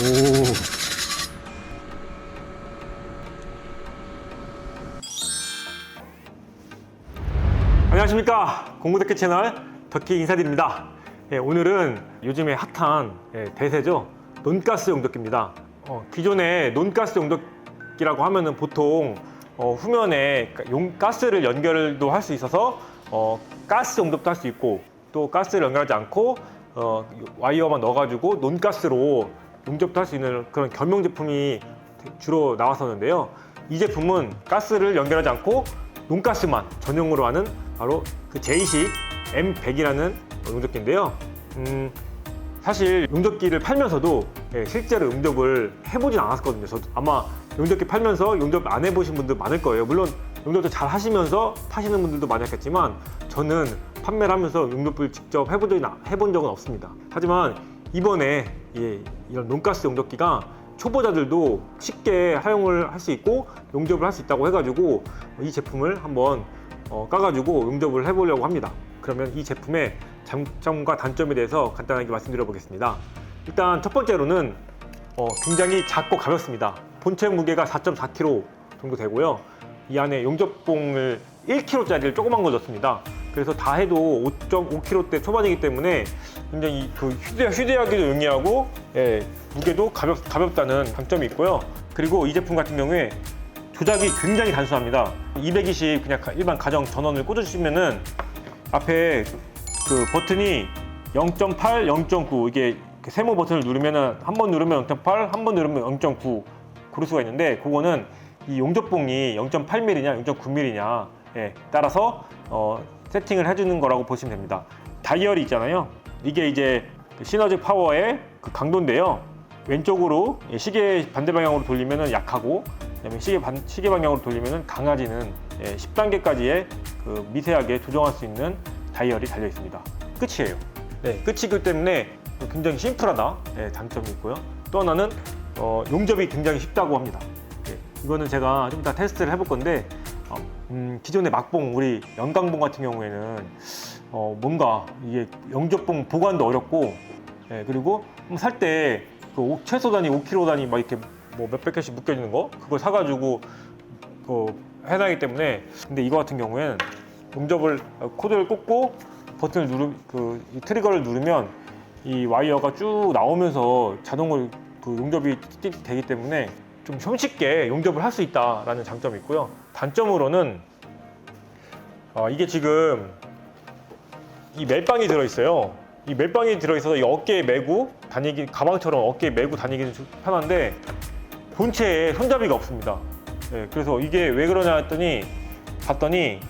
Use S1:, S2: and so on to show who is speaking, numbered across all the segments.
S1: 오. 안녕하십니까. 공부덕기 채널 덕기 인사드립니다. 예, 오늘은 요즘에 핫한 예, 대세죠? 논가스 용접기입니다. 어, 기존의 논가스 용접기라고 하면은 보통 어, 후면에 용, 가스를 연결도 할 수 있어서 어, 가스 용접도 할 수 있고 또 가스를 연결하지 않고 어, 와이어만 넣어가지고 논가스로 용접도 할 수 있는 그런 겸용 제품이 주로 나왔었는데요. 이 제품은 가스를 연결하지 않고 논가스만 전용으로 하는 바로 그 제이식 M100이라는 용접기인데요. 음, 사실 용접기를 팔면서도 예, 실제로 용접을 해보진 않았거든요. 저도 아마 용접기 팔면서 용접 안 해보신 분들 많을 거예요. 물론 용접도 잘 하시면서 파시는 분들도 많았겠지만 저는 판매를 하면서 용접을 직접 해본 적은, 해본 적은 없습니다. 하지만 이번에 예, 이런 논가스 용접기가 초보자들도 쉽게 활용을 할 수 있고 용접을 할 수 있다고 해가지고 이 제품을 한번 어, 까가지고 용접을 해보려고 합니다. 그러면 이 제품의 장점과 단점에 대해서 간단하게 말씀드려 보겠습니다. 일단 첫 번째로는 어, 굉장히 작고 가볍습니다. 본체 무게가 4.4kg 정도 되고요. 이 안에 용접봉을 1kg짜리를 조그만 걸 넣습니다. 그래서 다 해도 5.5kg대 초반이기 때문에 굉장히 그 휴대, 휴대하기도 용이하고 예, 무게도 가볍, 가볍다는 장점이 있고요. 그리고 이 제품 같은 경우에 조작이 굉장히 단순합니다. 220 그냥 가- 일반 가정 전원을 꽂아주시면은 앞에 그 버튼이 0.8, 0.9 이게 그 세모 버튼을 누르면은 한 번 누르면 0.8, 한 번 누르면 0.9 고를 수가 있는데 그거는 이 용접봉이 0.8mm냐, 0.9mm냐 예, 따라서 어, 세팅을 해주는 거라고 보시면 됩니다. 다이얼이 있잖아요. 이게 이제 그 시너지 파워의 그 강도인데요. 왼쪽으로 예, 시계 반대 방향으로 돌리면은 약하고 그다음에 시계 반 시계 방향으로 돌리면은 강해지는 예, 10단계까지의 그 미세하게 조정할 수 있는 다이얼이 달려 있습니다. 끝이에요. 네, 끝이기 때문에 굉장히 심플하다 예, 장점이 있고요. 또 하나는 어, 용접이 굉장히 쉽다고 합니다. 예, 이거는 제가 좀 이따 테스트를 해볼 건데 어, 음, 기존의 막봉 우리 연강봉 같은 경우에는 어, 뭔가 이게 용접봉 보관도 어렵고 예, 그리고 살 때 그 최소 단위 5kg 단위 막 이렇게 뭐 몇백 개씩 묶여지는 거? 그걸 사가지고 그 해당하기 때문에. 근데 이거 같은 경우에는 용접을 어, 코드를 꽂고 버튼을 누르 그이 트리거를 누르면 이 와이어가 쭉 나오면서 자동으로 그 용접이 되기 때문에 좀 손쉽게 용접을 할 수 있다라는 장점이 있고요. 단점으로는 어, 이게 지금 이 멜빵이 들어 있어요. 이 멜빵이 들어 있어서 이 어깨에 메고 다니기 가방처럼 어깨에 메고 다니기는 좀 편한데 본체에 손잡이가 없습니다. 예, 그래서 이게 왜 그러냐 했더니 봤더니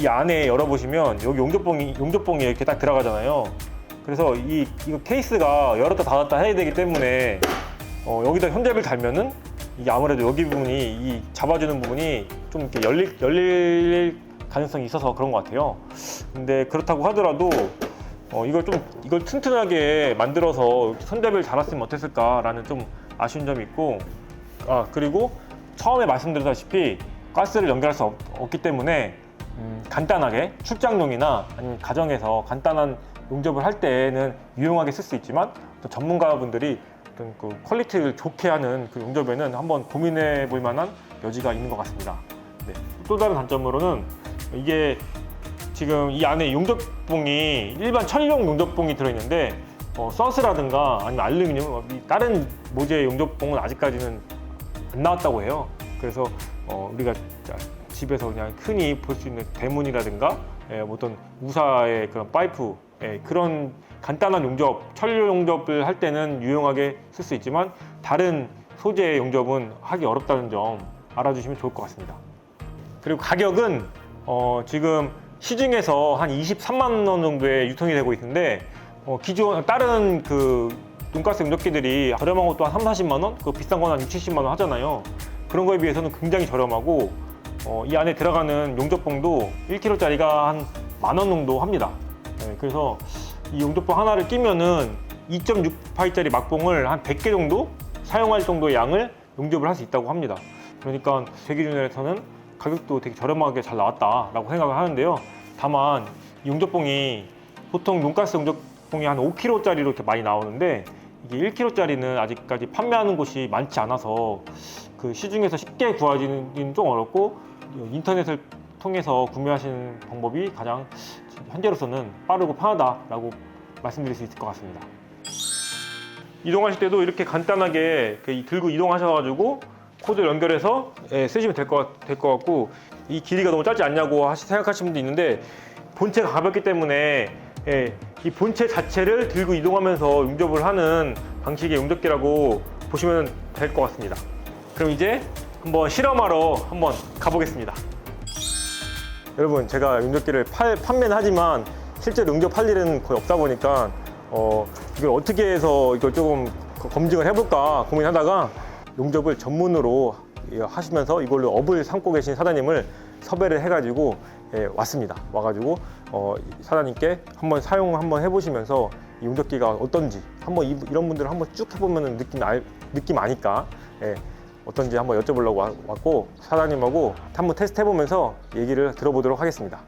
S1: 이 안에 열어보시면 여기 용접봉이 용접봉이 이렇게 딱 들어가잖아요. 그래서 이 이거 케이스가 열었다 닫았다 해야 되기 때문에 어, 여기다 손잡이를 달면은 이게 아무래도 여기 부분이 이 잡아주는 부분이 좀 이렇게 열릴 열릴 가능성이 있어서 그런 것 같아요. 근데 그렇다고 하더라도 어, 이걸 좀 이걸 튼튼하게 만들어서 손잡이를 달았으면 어땠을까라는 좀 아쉬운 점이 있고 아 그리고 처음에 말씀드렸다시피 가스를 연결할 수 없, 없기 때문에 음, 간단하게 출장용이나 아니면 가정에서 간단한 용접을 할 때는 유용하게 쓸 수 있지만 또 전문가분들이 어떤 그 퀄리티를 좋게 하는 그 용접에는 한번 고민해 볼 만한 여지가 있는 것 같습니다. 네. 또 다른 단점으로는 이게 지금 이 안에 용접봉이 일반 천일용 용접봉이 들어있는데 어, 서스라든가 아니면 알루미늄 이 다른 모재의 용접봉은 아직까지는 안 나왔다고 해요. 그래서 어, 우리가 자- 집에서 그냥 흔히 볼 수 있는 대문이라든가 예, 어떤 우사의 그런 파이프 예, 그런 간단한 용접, 철료 용접을 할 때는 유용하게 쓸 수 있지만 다른 소재의 용접은 하기 어렵다는 점 알아주시면 좋을 것 같습니다. 그리고 가격은 어, 지금 시중에서 한 23만 원 정도에 유통이 되고 있는데 어, 기존 다른 그 돈가스 용접기들이 저렴한 것도 한 3, 40만 원, 그 비싼 건 한 6, 70만 원 하잖아요. 그런 거에 비해서는 굉장히 저렴하고 어, 이 안에 들어가는 용접봉도 1kg짜리가 한 만 원 정도 합니다. 네, 그래서 이 용접봉 하나를 끼면은 2.6파이짜리 막봉을 한 100개 정도 사용할 정도의 양을 용접을 할 수 있다고 합니다. 그러니까 제 기준에서는 가격도 되게 저렴하게 잘 나왔다라고 생각을 하는데요. 다만 이 용접봉이 보통 용가스 용접봉이 한 5kg짜리로 이렇게 많이 나오는데 이게 1kg짜리는 아직까지 판매하는 곳이 많지 않아서 그 시중에서 쉽게 구하기는 좀 어렵고 인터넷을 통해서 구매하시는 방법이 가장 현재로서는 빠르고 편하다라고 말씀드릴 수 있을 것 같습니다. 이동하실 때도 이렇게 간단하게 그 들고 이동하셔가지고 코드를 연결해서 예, 쓰시면 될 것 같고 이 길이가 너무 짧지 않냐고 하시, 생각하시는 분도 있는데 본체가 가볍기 때문에 예, 이 본체 자체를 들고 이동하면서 용접을 하는 방식의 용접기라고 보시면 될 것 같습니다. 그럼 이제 한번 실험하러 한번 가보겠습니다. 여러분 제가 용접기를 팔, 판매는 하지만 실제로 용접할 일은 거의 없다 보니까 어, 이걸 어떻게 해서 이걸 조금 거- 검증을 해볼까 고민하다가 용접을 전문으로 예, 하시면서 이걸로 업을 삼고 계신 사장님을 섭외를 해가지고 예, 왔습니다. 와가지고 어, 이 사장님께 한번 사용 한번 해보시면서 이 용접기가 어떤지 한번 이, 런 분들 을 한번 쭉 해보면 느낌 알, 느낌 아니까 예, 어떤지 한번 여쭤보려고 와- 왔고 사장님하고 한번 테스트 해보면서 얘기를 들어보도록 하겠습니다.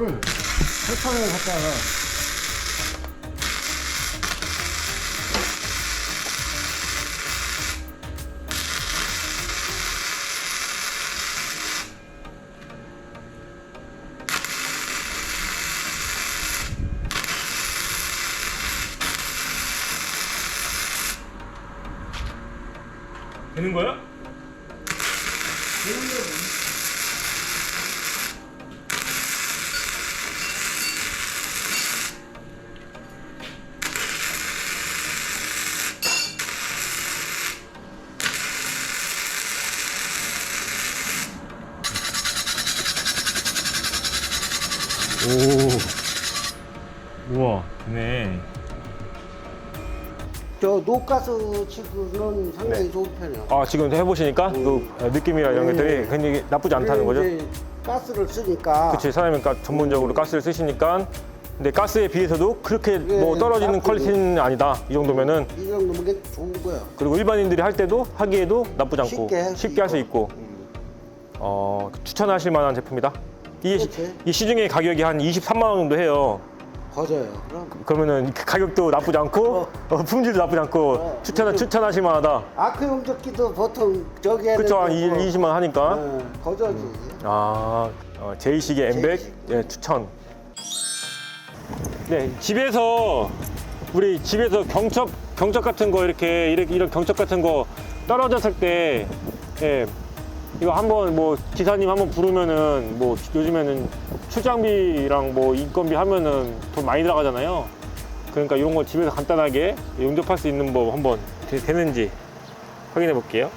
S2: 응. 설탕을 갖다가
S1: 되는 거야? 오. 우와, 되네.
S2: 저 녹가스 치고는 상당히
S1: 네.
S2: 좋은 편이야.
S1: 아, 지금 해보시니까 그 느낌이나 이런
S2: 네.
S1: 것들이 굉장히 나쁘지 않다는 거죠?
S2: 이제 가스를 쓰니까
S1: 그치 사장님이 전문적으로 가스를 쓰시니까 근데 가스에 비해서도 그렇게 뭐
S2: 예,
S1: 떨어지는. 퀄리티는 아니다 이 정도면은
S2: 이 정도면 게 좋은 거야.
S1: 그리고 일반인들이 할 때도 하기에도 나쁘지 않고
S2: 쉽게 할수
S1: 쉽게 할 수 있고
S2: 음.
S1: 어, 추천하실 만한 제품이다 이, 시-
S2: 그렇지.
S1: 이 시중에 가격이 한 23만 원 정도 해요
S2: 거저요. 그럼
S1: 그러면은 그 가격도 나쁘지 않고 어, 품질도 나쁘지 않고
S2: 어,
S1: 추천,
S2: 요즘-
S1: 추천하실 만하다
S2: 아크 용접기도 보통 저기
S1: 그쵸 한 20, 20만 원 하니까
S2: 네, 거저지.
S1: 아, 어, 제이식의 엠백
S2: 제이식.
S1: 예, 추천. 네, 집에서 우리 집에서 경첩 경첩 같은 거 이렇게 이렇게 이런 경첩 같은 거 떨어졌을 때 예, 이거 한번 뭐 기사님 한번 부르면은 뭐 요즘에는 출장비랑 뭐 인건비 하면은 돈 많이 들어가잖아요. 그러니까 이런 거 집에서 간단하게 용접할 수 있는 법 한번 되, 되는지 확인해 볼게요.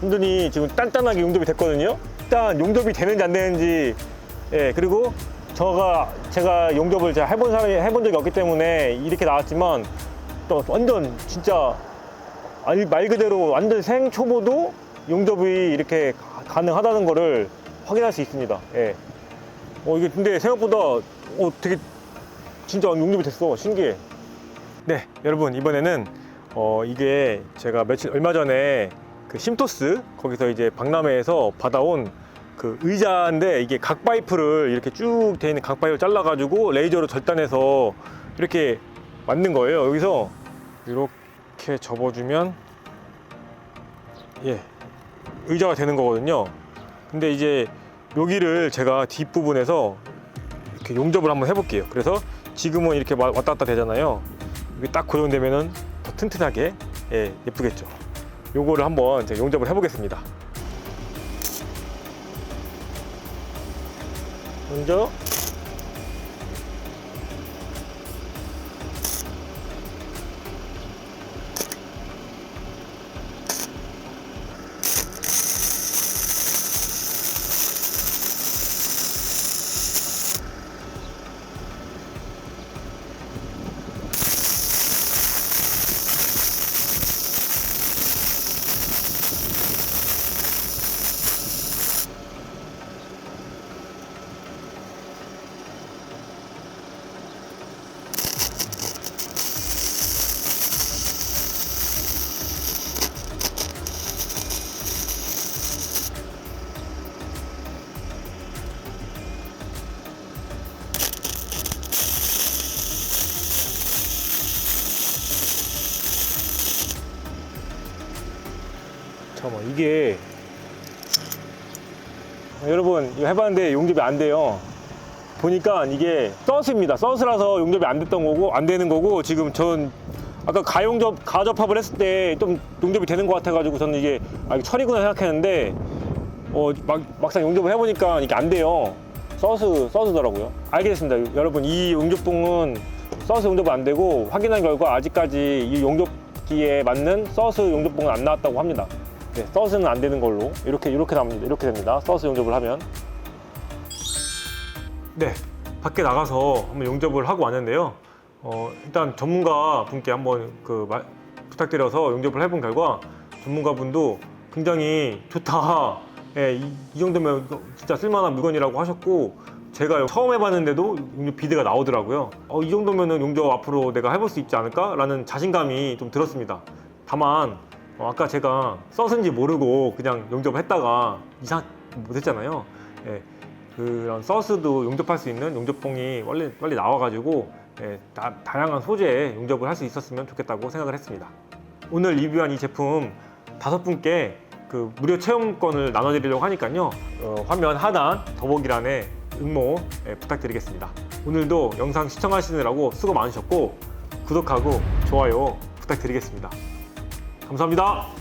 S1: 흔들이 지금 단단하게 용접이 됐거든요. 일단 용접이 되는지 안 되는지, 예, 그리고 저가 제가 용접을 잘 해본 사람이 해본 적이 없기 때문에 이렇게 나왔지만 또 완전 진짜 말 그대로 완전 생초보도 용접이 이렇게 가- 가능하다는 거를 확인할 수 있습니다. 예. 어 이게 근데 생각보다 어 되게 진짜 용접이 됐어 신기해. 네, 여러분 이번에는 어 이게 제가 며칠 얼마 전에 그 심토스 거기서 이제 박람회에서 받아온 그 의자인데 이게 각 파이프를 이렇게 쭉 돼 있는 각 파이프를 잘라가지고 레이저로 절단해서 이렇게 만든 거예요. 여기서 이렇게 접어주면 예 의자가 되는 거거든요. 근데 이제 여기를 제가 뒷부분에서 이렇게 용접을 한번 해볼게요. 그래서 지금은 이렇게 와- 왔다 갔다 되잖아요. 여기 딱 고정되면은 더 튼튼하게 예, 예쁘겠죠. 요거를 한번 제가 용접을 해보겠습니다. 먼저 잠깐만 이게 여러분 이거 해봤는데 용접이 안 돼요. 보니까 이게 서스입니다. 서스라서 용접이 안 됐던 거고 안 되는 거고 지금 전 아까 가용접 가접합을 했을 때 좀 용접이 되는 것 같아 가지고 저는 이게 아 이거 철이구나 생각했는데 어 막, 막상 용접을 해보니까 이게 안 돼요. 서스 서스더라고요. 알겠습니다. 여러분 이 용접봉은 서스 용접이 안 되고 확인한 결과 아직까지 이 용접기에 맞는 서스 용접봉은 안 나왔다고 합니다 네, 서스는 안 되는 걸로 이렇게 이렇게 나옵니다. 이렇게 됩니다. 서스 용접을 하면 네 밖에 나가서 한번 용접을 하고 왔는데요. 어, 일단 전문가 분께 한번 그 말- 부탁드려서 용접을 해본 결과 전문가 분도 굉장히 좋다. 예, 이, 이 정도면 진짜 쓸만한 물건이라고 하셨고 제가 처음 해봤는데도 용접 비드가 나오더라고요. 어, 이 정도면은 용접 앞으로 내가 해볼 수 있지 않을까라는 자신감이 좀 들었습니다. 다만 어, 아까 제가 써서인지 모르고 그냥 용접했다가 이상 못했잖아요. 예, 그런 서스도 용접할 수 있는 용접봉이 빨리 빨리 나와가지고 예, 다, 다양한 소재의 용접을 할 수 있었으면 좋겠다고 생각을 했습니다. 오늘 리뷰한 이 제품 다섯 분께 그 무료 체험권을 나눠드리려고 하니까요. 어, 화면 하단 더보기란에 응모 예, 부탁드리겠습니다. 오늘도 영상 시청하시느라고 수고 많으셨고 구독하고 좋아요 부탁드리겠습니다. 감사합니다.